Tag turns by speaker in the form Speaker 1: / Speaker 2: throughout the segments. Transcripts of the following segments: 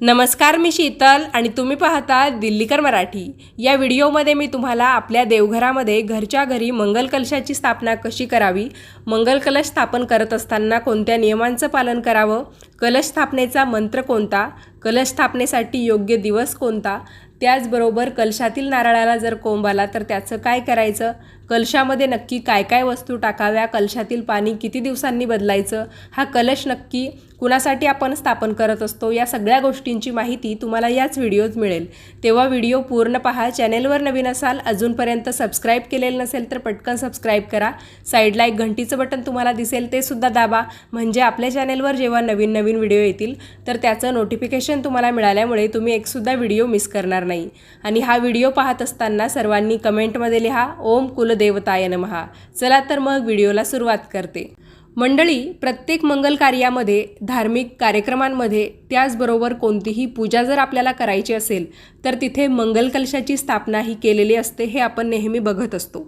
Speaker 1: नमस्कार मी शीतल आणि तुम्ही पाहता दिल्लीकर मराठी. या व्हिडिओमध्ये मी तुम्हाला आपल्या देवघरामध्ये घरच्या घरी मंगल कलशाची स्थापना कशी करावी मंगल कलश स्थापन करत असताना कोणत्या नियमांचं पालन करावं कलश स्थापनेचा मंत्र कोणता कलश स्थापनेसाठी योग्य दिवस कोणता त्याचबरोबर कलशातील नारळाला जर कोंब आला तर त्याचं काय करायचं कलशामध्ये नक्की काय काय वस्तू टाकाव्या? कलशातील पाणी किती दिवसांनी बदलायचं? हा कलश नक्की कुणासाठी आपण स्थापन करत असतो? या सगळ्या गोष्टींची माहिती तुम्हाला याच व्हिडिओत मिळेल. तेव्हा व्हिडिओ पूर्ण पहा. चॅनेलवर नवीन असाल अजूनपर्यंत सबस्क्राईब केलेलं नसेल तर पटकन सबस्क्राईब करा. साईडला एक घंटीचं बटन तुम्हाला दिसेल ते सुद्धा दाबा. म्हणजे आपल्या चॅनेलवर जेव्हा नवीन नवीन व्हिडिओ येतील तर त्याचं नोटिफिकेशन तुम्हाला मिळाल्यामुळे तुम्ही एकसुद्धा व्हिडिओ मिस करणार नाही. आणि हा व्हिडिओ पाहत असताना सर्वांनी कमेंटमध्ये लिहा ओम देवताय नमहा चला तर मग व्हिडिओला सुरुवात करते. मंडळी प्रत्येक मंगल कार्यामध्ये धार्मिक कार्यक्रमांमध्ये त्याचबरोबर कोणतीही पूजा जर आपल्याला करायची असेल तर तिथे मंगल कलशाची स्थापना ही केलेली असते हे आपण नेहमी बघत असतो.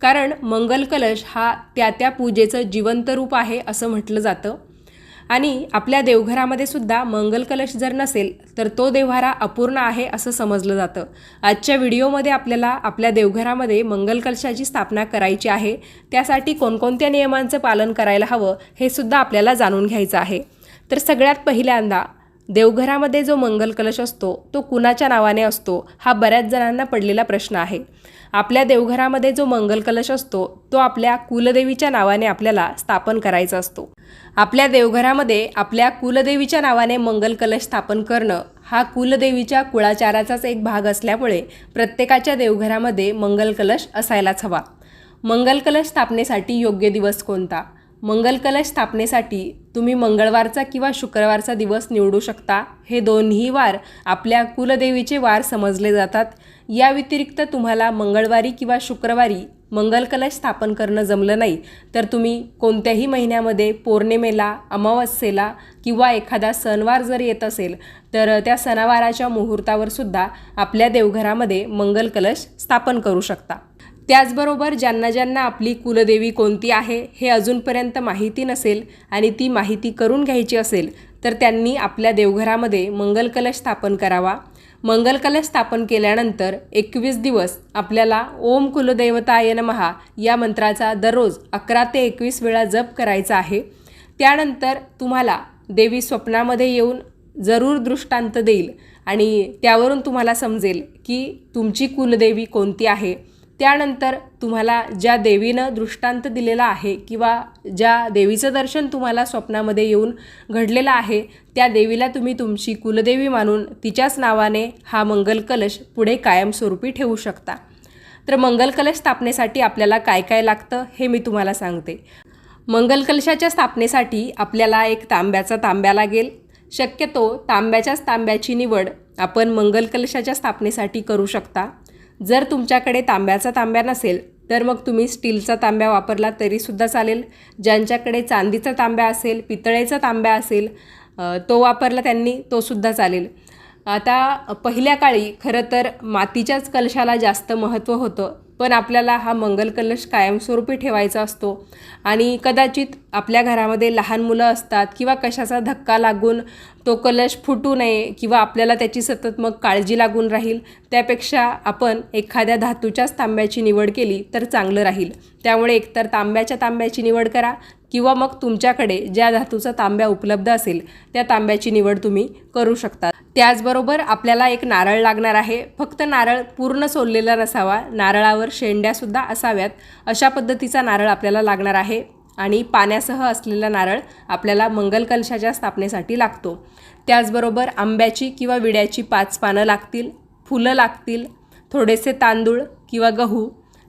Speaker 1: कारण मंगल कलश हा त्या त्या पूजेचं जिवंत रूप आहे असं म्हटलं जातं. आणि आपल्या देवघरामध्ये सुद्धा मंगल कलश जर नसेल तर तो देव्हारा अपूर्ण आहे असं समजलं जातं. आजच्या व्हिडिओमध्ये आपल्याला आपल्या देवघरामध्ये मंगल कलशाची स्थापना करायची आहे. त्यासाठी कोणकोणत्या नियमांचं पालन करायला हवं हे सुद्धा आपल्याला जाणून घ्यायचं आहे. तर सगळ्यात पहिल्यांदा देवघरामध्ये जो मंगल कलश असतो तो कुणाच्या नावाने असतो हा बऱ्याच जणांना पडलेला प्रश्न आहे. आपल्या देवघरामध्ये जो मंगल कलश असतो तो आपल्या कुलदेवीच्या नावाने आपल्याला स्थापन करायचा असतो. आपल्या देवघरामध्ये आपल्या कुलदेवीच्या नावाने मंगल कलश स्थापन करणं हा कुलदेवीच्या कुळाचाराचाच एक भाग असल्यामुळे प्रत्येकाच्या देवघरामध्ये मंगल कलश असायलाच हवा. मंगल कलश स्थापनेसाठी योग्य दिवस कोणता? मंगलकलश स्थापनेसाठी तुम्ही मंगळवारचा किंवा शुक्रवारचा दिवस निवडू शकता. हे दोन्ही वार आपल्या कुलदेवीचे वार समजले जातात. या व्यतिरिक्त तुम्हाला मंगळवारी किंवा शुक्रवारी मंगलकलश स्थापन करणं जमलं नाही. तर तुम्ही कोणत्याही महिन्यामध्ये पौर्णिमेला अमावस्येला किंवा एखादा सणवार जर येत असेल तर त्या सणावाराच्या मुहूर्तावर सुद्धा आपल्या देवघरामध्ये मंगलकलश स्थापन करू शकता. त्याचबरोबर ज्यांना ज्यांना आपली कुलदेवी कोणती आहे हे अजूनपर्यंत माहिती नसेल आणि ती माहिती करून घ्यायची असेल तर त्यांनी आपल्या देवघरामध्ये मंगलकलश स्थापन करावा. मंगलकलश स्थापन केल्यानंतर एकवीस दिवस आपल्याला ओम कुलदैवताय नमहा या मंत्राचा दररोज अकरा ते एकवीस वेळा जप करायचा आहे. त्यानंतर तुम्हाला देवी स्वप्नामध्ये येऊन जरूर दृष्टांत देईल आणि त्यावरून तुम्हाला समजेल की तुमची कुलदेवी कोणती आहे. त्यानंतर तुम्हाला ज्या देवीनं दृष्टांत दिलेला आहे किंवा ज्या देवीचं दर्शन तुम्हाला स्वप्नामध्ये येऊन घडलेलं आहे त्या देवीला तुम्ही तुमची कुलदेवी मानून तिच्याच नावाने हा मंगल कलश पुढे कायमस्वरूपी ठेवू शकता. तर मंगल कलश स्थापनेसाठी आपल्याला काय काय लागतं हे मी तुम्हाला सांगते. मंगल कलशाच्या स्थापनेसाठी आपल्याला एक तांब्याचा तांब्या लागेल. शक्यतो तांब्याच्याच तांब्याची निवड आपण मंगल कलशाच्या स्थापनेसाठी करू शकता. जर तुमच्याकडे तांब्याचा तांब्या नसेल तर मग तुम्ही स्टीलचा तांब्या वापरला तरीसुद्धा चालेल. ज्यांच्याकडे चांदीचा तांब्या असेल पितळेचा तांब्या असेल तो वापरला त्यांनी तोसुद्धा चालेल. आता पहिल्या काळी खरं तर मातीच्याच कलशाला जास्त महत्त्व होतं पण आपल्याला हा मंगल कलश कायमस्वरूपी ठेवायचा असतो. आणि कदाचित आपल्या घरामध्ये लहान मुलं असतात किंवा कशाचा धक्का लागून तो कलश फुटू नये किंवा आपल्याला त्याची सतत मग काळजी लागून राहील त्यापेक्षा आपण एखाद्या धातूच्याच तांब्याची निवड केली तर चांगलं राहील. त्यामुळे एकतर तांब्याच्या तांब्याची निवड करा किंवा मग तुमच्याकडे ज्या धातूचा तांब्या उपलब्ध असेल त्या तांब्याची निवड तुम्ही करू शकता. त्याचबरोबर आपल्याला एक नारळ लागणार आहे. फक्त नारळ पूर्ण सोललेला नसावा नारळावर शेंड्यासुद्धा असाव्यात. अशा पद्धतीचा नारळ आपल्याला लागणार आहे आणि पाण्यासह असलेला नारळ आपल्याला मंगल कलशाच्या स्थापनेसाठी लागतो. त्याचबरोबर आंब्याची किंवा विड्याची पाच पानं लागतील फुलं लागतील थोडेसे तांदूळ किंवा गहू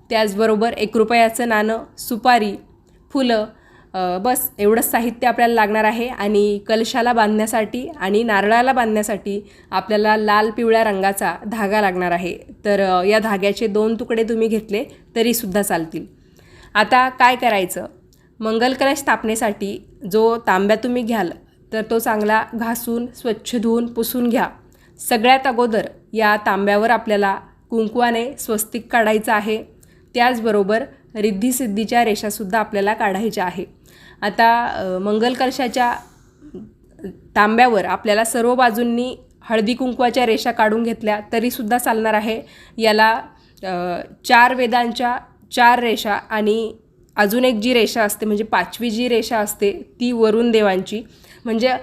Speaker 1: त्याचबरोबर एक रुपयाचं नाणं सुपारी फुलं बस एवढंच साहित्य आपल्याला लागणार आहे आणि कलशाला बांधण्यासाठी आणि नारळाला बांधण्यासाठी आपल्याला लाल पिवळ्या रंगाचा धागा लागणार आहे. तर या धाग्याचे दोन तुकडे तुम्ही घेतले तरीसुद्धा चालतील. आता काय करायचं? मंगल कलश स्थापनेसाठी जो तांब्या तुम्ही घ्याल तर तो चांगला घासून स्वच्छ धुवून पुसून घ्या. सगळ्यात अगोदर या तांब्यावर आपल्याला कुंकवाने स्वस्तिक काढायचं आहे. त्याचबरोबर रिद्धिसिद्धीच्या रेषासुद्धा आपल्याला काढायच्या आहे. आता मंगल कलशाच्या तांब्यावर आपल्याला सर्व बाजूंनी हळदी कुंकवाच्या रेषा काढून घेतल्या तरीसुद्धा चालणार आहे. याला चार वेदांच्या चार रेषा आणि अजून एक जी रेषा असते म्हणजे पाचवी जी रेषा असते ती वरुण देवांची. म्हणजे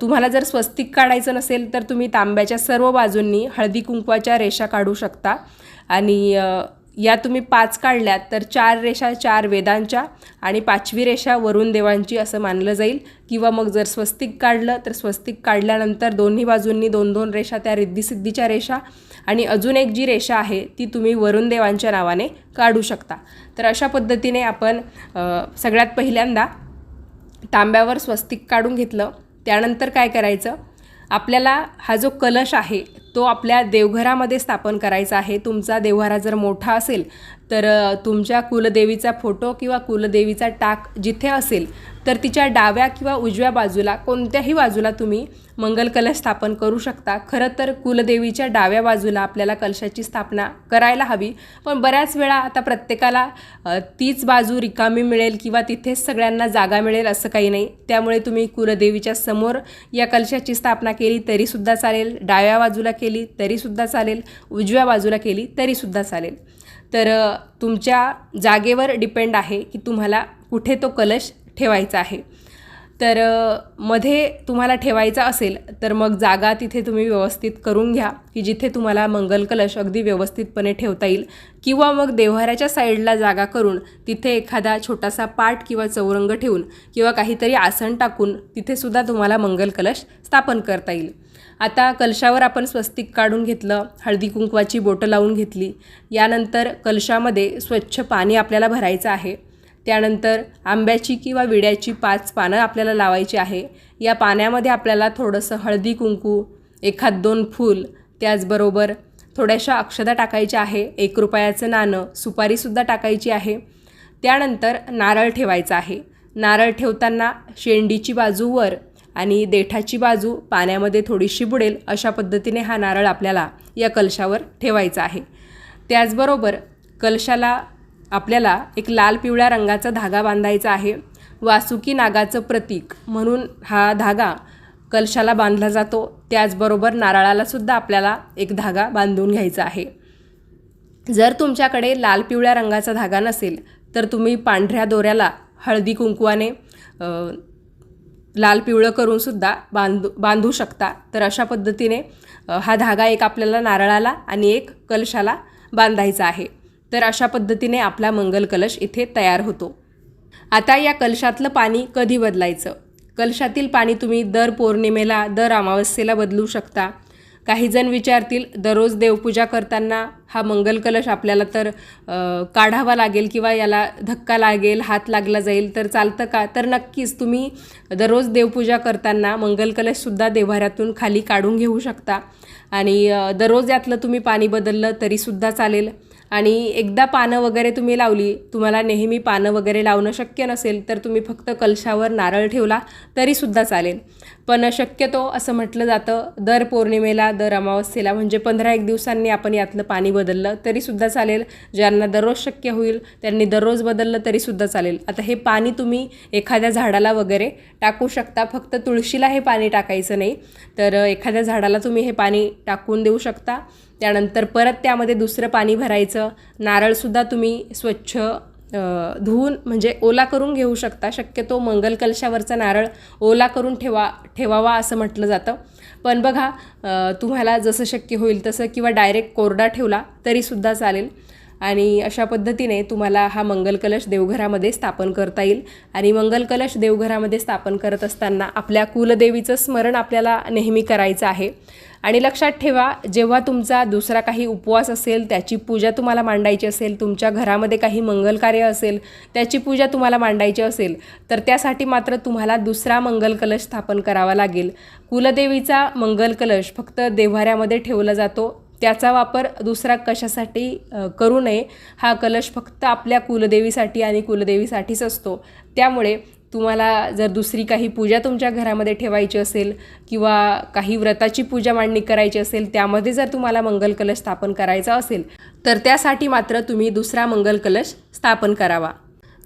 Speaker 1: तुम्हाला जर स्वस्तिक काढायचं नसेल तर तुम्ही तांब्याच्या सर्व बाजूंनी हळदी कुंकवाच्या रेषा काढू शकता. आणि या तुम्ही पाच काढल्यात तर चार रेषा चार वेदांच्या आणि पाचवी रेषा वरुण देवांची असं मानलं जाईल. किंवा मग जर स्वस्तिक काढलं तर स्वस्तिक काढल्यानंतर दोन्ही बाजूंनी दोन दोन रेषा त्या रिद्धिसिद्धीच्या रेषा आणि अजून एक जी रेषा आहे ती तुम्ही वरुण देवांच्या नावाने काढू शकता. तर अशा पद्धतीने आपण सगळ्यात पहिल्यांदा तांब्यावर स्वस्तिक काढून घेतलं. त्यानंतर काय करायचं? आपल्याला हा जो कलश आहे तो आपल्या देवघरामध्ये स्थापन करायचा आहे. तुमचा देवघरा जर मोठा असेल तर तुमच्या कुलदेवीचा फोटो किंवा कुलदेवीचा टाक जिथे असेल तर तिच्या डाव्या किंवा उजव्या बाजूला कोणत्याही बाजूला तुम्ही मंगल कलश स्थापन करू शकता. खरं तर कुलदेवीच्या डाव्या बाजूला आपल्याला कलशाची स्थापना करायला हवी. पण बऱ्याच वेळा आता प्रत्येकाला तीच बाजू रिकामी मिळेल किंवा तिथेच सगळ्यांना जागा मिळेल असं काही नाही. त्यामुळे तुम्ही कुलदेवीच्या समोर या कलशाची स्थापना केली तरीसुद्धा चालेल. डाव्या बाजूला केली तरीसुद्धा चालेल. उजव्या बाजूला केली तरीसुद्धा चालेल. तर तुमच्या जागेवर डिपेंड आहे की तुम्हाला कुठे तो कलश ठेवायचा आहे. तर मध्ये तुम्हाला ठेवायचा असेल तर मग जागा तिथे तुम्ही व्यवस्थित करून घ्या की जिथे तुम्हाला मंगल कलश अगदी व्यवस्थितपणे ठेवता येईल. किंवा मग देव्हाऱ्याच्या साईडला जागा करून तिथे एखादा छोटासा पाट किंवा चौरंग ठेवून किंवा काहीतरी आसन टाकून तिथेसुद्धा तुम्हाला मंगल कलश स्थापन करता येईल. आता कलशावर आपण स्वस्तिक काढून घेतलं हळदी कुंकवाची बोटं लावून घेतली यानंतर कलशामध्ये स्वच्छ पाणी आपल्याला भरायचं आहे. त्यानंतर आंब्याची किंवा विड्याची पाच पानं आपल्याला लावायची आहे. या पाण्यामध्ये आपल्याला थोडंसं हळदी कुंकू एखाद दोन फूल त्याचबरोबर थोड्याशा अक्षता टाकायच्या आहे. एक रुपयाचं नाणं सुपारीसुद्धा टाकायची आहे. त्यानंतर नारळ ठेवायचा आहे. नारळ ठेवताना शेंडीची बाजू वर आणि देठाची बाजू पाण्यामध्ये थोडीशी बुडेल अशा पद्धतीने हा नारळ आपल्याला या कलशावर ठेवायचा आहे. त्याचबरोबर कलशाला आपल्याला एक लाल पिवळ्या रंगाचा धागा बांधायचा आहे. वासुकी नागाचं प्रतीक म्हणून हा धागा कलशाला बांधला जातो. त्याचबरोबर नारळालासुद्धा आपल्याला एक धागा बांधून घ्यायचा आहे. जर तुमच्याकडे लाल पिवळ्या रंगाचा धागा नसेल तर तुम्ही पांढऱ्या दोऱ्याला हळदी कुंकवाने लाल पिवळं करूनसुद्धा बांधू बांधू शकता. तर अशा पद्धतीने हा धागा एक आपल्याला नारळाला आणि एक कलशाला बांधायचा आहे. तर अशा पद्धतीने आपला मंगल कलश इथे तयार होतो. आता या कलशातलं पाणी कधी बदलायचं? कलशातील पाणी तुम्ही दर पौर्णिमेला दर अमावस्येला बदलू शकता. काहीजण विचारतील दररोज देवपूजा करताना हा मंगल कलश आपल्याला तर काढावा लागेल किंवा याला धक्का लागेल हात लागला जाईल तर चालतं का? तर नक्कीच तुम्ही दररोज देवपूजा करताना मंगल कलशसुद्धा देव्हाऱ्यातून खाली काढून घेऊ शकता. आणि दररोज यातलं तुम्ही पाणी बदललं तरीसुद्धा चालेल. आणि एकदा पानं वगैरे तुम्ही लावली तुम्हाला नेहमी पानं वगैरे लावणं शक्य नसेल तर तुम्ही फक्त कलशावर नारळ ठेवला तरीसुद्धा चालेल. पण शक्यतो असं म्हटलं जातं दर पौर्णिमेला दर अमावस्येला म्हणजे पंधरा एक दिवसांनी आपण यातलं पाणी बदललं तरीसुद्धा चालेल. ज्यांना दररोज शक्य होईल त्यांनी दररोज बदललं तरीसुद्धा चालेल. आता हे पाणी तुम्ही एखाद्या झाडाला वगैरे टाकू शकता फक्त तुळशीला हे पाणी टाकायचं नाही. तर एखाद्या झाडाला तुम्ही हे पाणी टाकून देऊ शकता. त्यानंतर परत त्यामध्ये दुसरं पाणी भरायचं. नारळसुद्धा तुम्ही स्वच्छ धुवून म्हणजे ओला करून घेऊ शकता. शक्यतो मंगल कलशावरचा नारळ ओला करून ठेवा ठेवावा असं म्हटलं जातं. पण बघा तुम्हाला जसं शक्य होईल तसं किंवा डायरेक्ट कोरडा ठेवला तरीसुद्धा चालेल. आणि अशा पद्धतीने तुम्हाला हा मंगल कलश देवघरामध्ये स्थापन करता येईल. आणि मंगल कलश देवघरामध्ये स्थापन करत असताना आपल्या कुलदेवीचं स्मरण आपल्याला नेहमी करायचं आहे. आणि लक्षात ठेवा जेव्हा तुमचा दुसरा काही उपवास असेल त्याची पूजा तुम्हाला मांडायची असेल तुमच्या घरामध्ये काही मंगल कार्य असेल त्याची पूजा तुम्हाला मांडायची असेल तर त्यासाठी मात्र तुम्हाला दुसरा मंगल कलश स्थापन करावा लागेल. कुलदेवीचा मंगल कलश फक्त देव्हाऱ्यामध्ये ठेवला जातो त्याचा वापर दुसरा कशासाठी करू नये हा कलश फक्त आपल्या कुलदेवीसाठी आणि कुलदेवीसाठीच असतो. त्यामुळे तुम्हाला जर दुसरी काही पूजा तुमच्या घरामध्ये ठेवायची असेल किंवा काही व्रताची पूजा मांडणी करायची असेल त्यामध्ये जर तुम्हाला मंगल कलश स्थापन करायचा असेल तर त्यासाठी मात्र तुम्ही दुसरा मंगल कलश स्थापन करावा.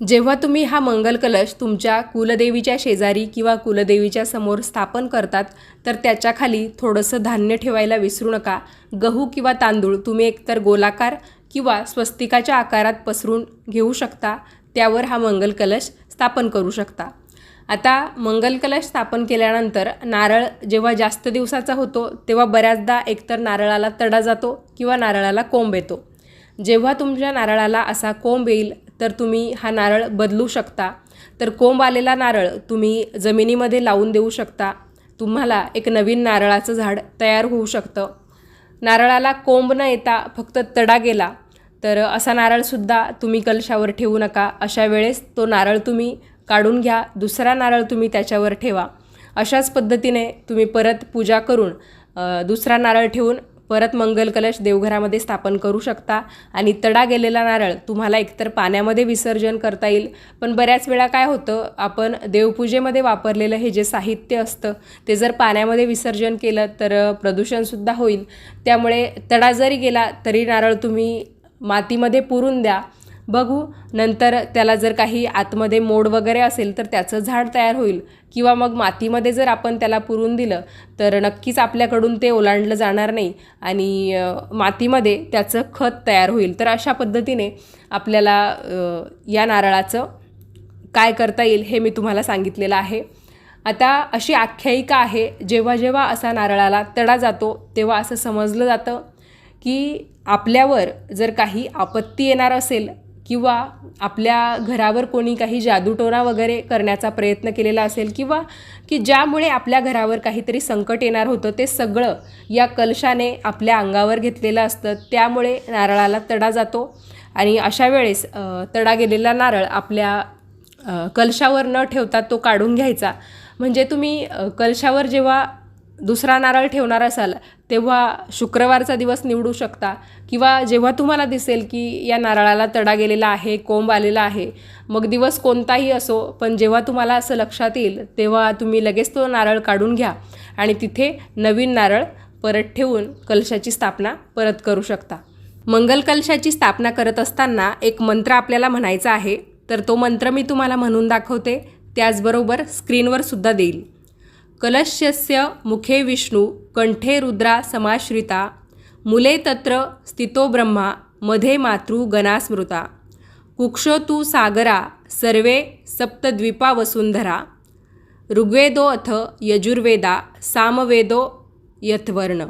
Speaker 1: जेव्हा तुम्ही हा मंगल कलश तुमच्या कुलदेवीच्या शेजारी किंवा कुलदेवीच्या समोर स्थापन करतात तर त्याच्याखाली थोडंसं धान्य ठेवायला विसरू नका. गहू किंवा तांदूळ तुम्ही एकतर गोलाकार किंवा स्वस्तिकाच्या आकारात पसरून घेऊ शकता. त्यावर हा मंगल कलश स्थापन करू शकता. आता मंगल कलश स्थापन केल्यानंतर नारळ जेव्हा जास्त दिवसाचा होतो तेव्हा बऱ्याचदा एकतर नारळाला तडा जातो किंवा नारळाला कोंब येतो. जेव्हा तुमच्या नारळाला असा कोंब येईल तर तुम्ही हा नारळ बदलू शकता. तर कोंब आलेला नारळ तुम्ही जमिनीमध्ये लावून देऊ शकता. तुम्हाला एक नवीन नारळाचं झाड तयार होऊ शकतं. नारळाला कोंब न येता फक्त तडा गेला तर असा नारळसुद्धा तुम्ही कलशावर ठेवू नका. अशा वेळेस तो नारळ तुम्ही काढून घ्या दुसरा नारळ तुम्ही त्याच्यावर ठेवा. अशाच पद्धतीने तुम्ही परत पूजा करून दुसरा नारळ ठेवून परत मंगल कलश देवघरामध्ये स्थापन करू शकता. आणि तडा गेलेला नारळ तुम्हाला एकतर पाण्यामध्ये विसर्जन करता येईल. पण बऱ्याच वेळा काय होतं आपण देवपूजेमध्ये वापरलेलं हे जे साहित्य असतं ते जर पाण्यामध्ये विसर्जन केलं तर प्रदूषणसुद्धा होईल. त्यामुळे तडा जरी गेला तरी नारळ तुम्ही मातीमध्ये पुरून द्या. बघू. नंतर त्याला जर काही आतमध्ये मोड वगैरे असेल तर त्याचं झाड तयार होईल. किंवा मग मातीमध्ये जर आपण त्याला पुरून दिलं तर नक्कीच आपल्याकडून ते ओलांडलं जाणार नाही आणि मातीमध्ये त्याचं खत तयार होईल. तर अशा पद्धतीने आपल्याला या नारळाचं काय करता येईल हे मी तुम्हाला सांगितलेलं आहे. आता अशी आख्यायिका आहे जेव्हा जेव्हा असा नारळाला तडा जातो तेव्हा असं समजलं जातं की आपल्यावर जर काही आपत्ती येणार असेल किंवा आपल्या घरावर कोणी काही जादूटोना वगैरे करण्याचा प्रयत्न केलेला असेल किंवा की ज्यामुळे आपल्या घरावर काहीतरी संकट येणार होतं ते सगळं या कलशाने आपल्या अंगावर घेतलेलं असतं. त्यामुळे नारळाला तडा जातो आणि अशा वेळेस तडा गेलेला नारळ आपल्या कलशावर न ठेवता तो काढून घ्यायचा. म्हणजे तुम्ही कलशावर जेव्हा दुसरा नारळ ठेवणार असाल तेव्हा शुक्रवारचा दिवस निवडू शकता. किंवा जेव्हा तुम्हाला दिसेल की या नारळाला तडा गेलेला आहे कोंब आलेला आहे मग दिवस कोणताही असो पण जेव्हा तुम्हाला असं लक्षात येईल तेव्हा तुम्ही लगेच तो नारळ काढून घ्या आणि तिथे नवीन नारळ परत ठेवून कलशाची स्थापना परत करू शकता. मंगल कलशाची स्थापना करत असताना एक मंत्र आपल्याला म्हणायचा आहे. तर तो मंत्र मी तुम्हाला म्हणून दाखवते. त्याचबरोबर स्क्रीनवर सुद्धा देईल. कलशस्य मुखे विष्णू कंठे रुद्रा समाश्रिता मुले तत्र स्थितो ब्रह्मा मध्ये मातृ गणास्मृता। कुक्षो तू सागरा सर्वे सप्तद्वीपा वसुंधरा। ऋग्वेदो अथ यजुर्वेदा सामवेदो यथवर्ण।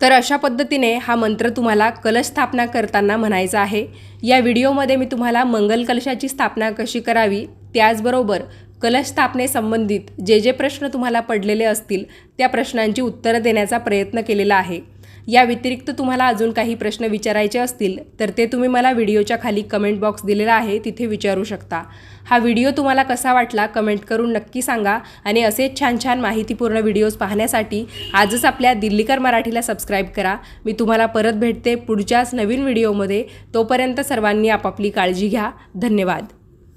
Speaker 1: तर अशा पद्धतीने हा मंत्र तुम्हाला कलश स्थापना करताना म्हणायचा आहे. या व्हिडिओमध्ये मी तुम्हाला मंगल कलशाची स्थापना कशी करावी त्याचबरोबर कलश स्थापनेसंबंधित जे जे प्रश्न तुम्हाला पडलेले असतील त्या प्रश्नांची उत्तरं देण्याचा प्रयत्न केलेला आहे. या व्यतिरिक्त तुम्हाला अजून काही प्रश्न विचारायचे असतील तर ते तुम्ही मला व्हिडिओच्या खाली कमेंट बॉक्स दिलेला आहे तिथे विचारू शकता. हा व्हिडिओ तुम्हाला कसा वाटला कमेंट करून नक्की सांगा आणि असेच छान छान माहितीपूर्ण व्हिडिओज पाहण्यासाठी आजच आपल्या दिल्लीकर मराठीला सबस्क्राईब करा. मी तुम्हाला परत भेटते पुढच्याच नवीन व्हिडिओमध्ये. तोपर्यंत सर्वांनी आपापली काळजी घ्या. धन्यवाद.